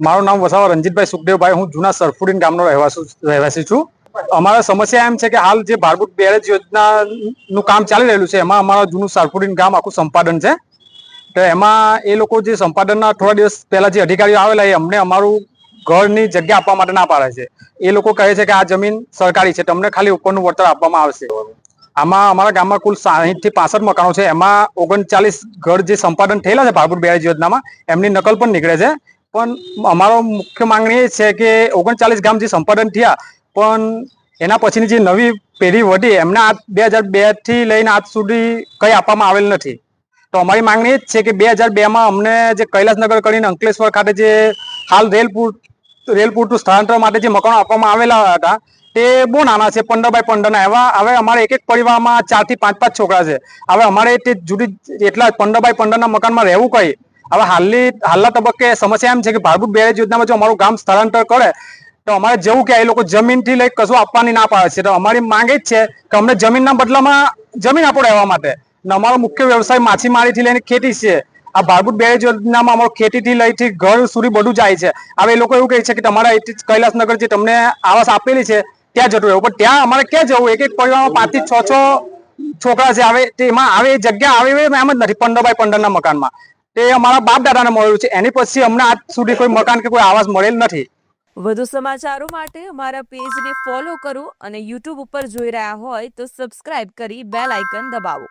મારું નામ વસાવા રંજીતભાઈ સુખદેવભાઈ, હું જૂના સરફુડીન ગામનો રહેવાસી છું અમારા સમસ્યા એમ છે કે હાલ જે ભારભૂત બેરેજ યોજના નું કામ ચાલી રહેલું છે, એમાં અમારા જૂનું સરફુડીન ગામ આખું સંપાદન છે. તો એમાં એ લોકો જે સંપાદનના થોડા દિવસ પહેલા જે અધિકારીઓ આવેલા એ અમને અમારું ઘરની જગ્યા આપવા માટે ના પાડે છે. એ લોકો કહે છે કે આ જમીન સરકારી છે, તમને ખાલી ઉપરનું વળતર આપવામાં આવશે. આમાં અમારા ગામમાં કુલ સાહીઠથી પાસઠ મકાનો છે, એમાં ઓગણચાલીસ ઘર જે સંપાદન થયેલા છે ભાગુર બેરેજ યોજનામાં, એમની નકલ પણ નીકળે છે. પણ અમારો મુખ્ય માંગણી એ છે કે ઓગણચાલીસ ગામ જે સંપાદન થયા, પણ એના પછીની જે નવી પેઢી વધી એમને આ બે હજાર બેથી લઈને આજ સુધી કઈ આપવામાં આવેલ નથી. તો અમારી માંગણી એ જ છે કે બે હજાર બે માં અમને જે કૈલાસનગર કરીને અંકલેશ્વર ખાતે જે હાલ રેલપુર, રેલપુરનું સ્થળાંતર માટે જે મકાનો આપવામાં આવેલા હતા, તે બહુ નાના છે, પંદર બાય પંદરના એવા હવે અમારે એક એક પરિવારમાં ચારથી પાંચ પાંચ છોકરા છે. હવે અમારે તે જુદી એટલા પંદર બાય પંદરના મકાનમાં રહેવું કઈ હવે હાલની, હાલના તબક્કે સમસ્યા એમ છે કે ભારભૂત બેરેજ યોજનામાં જો અમારું ગામ સ્થળાંતર કરે, તો અમારે જવું કે એ લોકો જમીનથી લઈ કશું આપવાની ના પાડે છે. તો અમારી માંગ જ છે કે અમને જમીનના બદલામાં જમીન આપો રહેવા માટે. ને અમારો મુખ્ય વ્યવસાય માછીમારીથી લઈને ખેતી છે. આ ભારભૂત બેરેજ યોજનામાં અમારો ખેતીથી લઈથી ઘર સુધી બધું જાય છે. હવે એ લોકો એવું કહે છે કે તમારા કૈલાસનગર જે તમને આવાસ આપેલી છે, ત્યાં જતું રહેવું. પણ ત્યાં અમારે ક્યાં જવું? એક એક પરિવારમાં પાંચથી છ છ છોકરા છે. આવે, તેમાં આવે એ જગ્યા આવે એમ જ નથી, પંદર બાય પંદરના મકાનમાં. તે અમારા બાપ દાદાને મળેલું છે. એની પછી અમને આજ સુધી કોઈ મકાન કે કોઈ આવાસ મળેલ નથી. વધુ સમાચારો માટે અમારા પેજને ફોલો કરો અને યુટ્યુબ ઉપર જોઈ રહ્યા હોય તો સબસ્ક્રાઇબ કરી બેલ આઇકન દબાવો.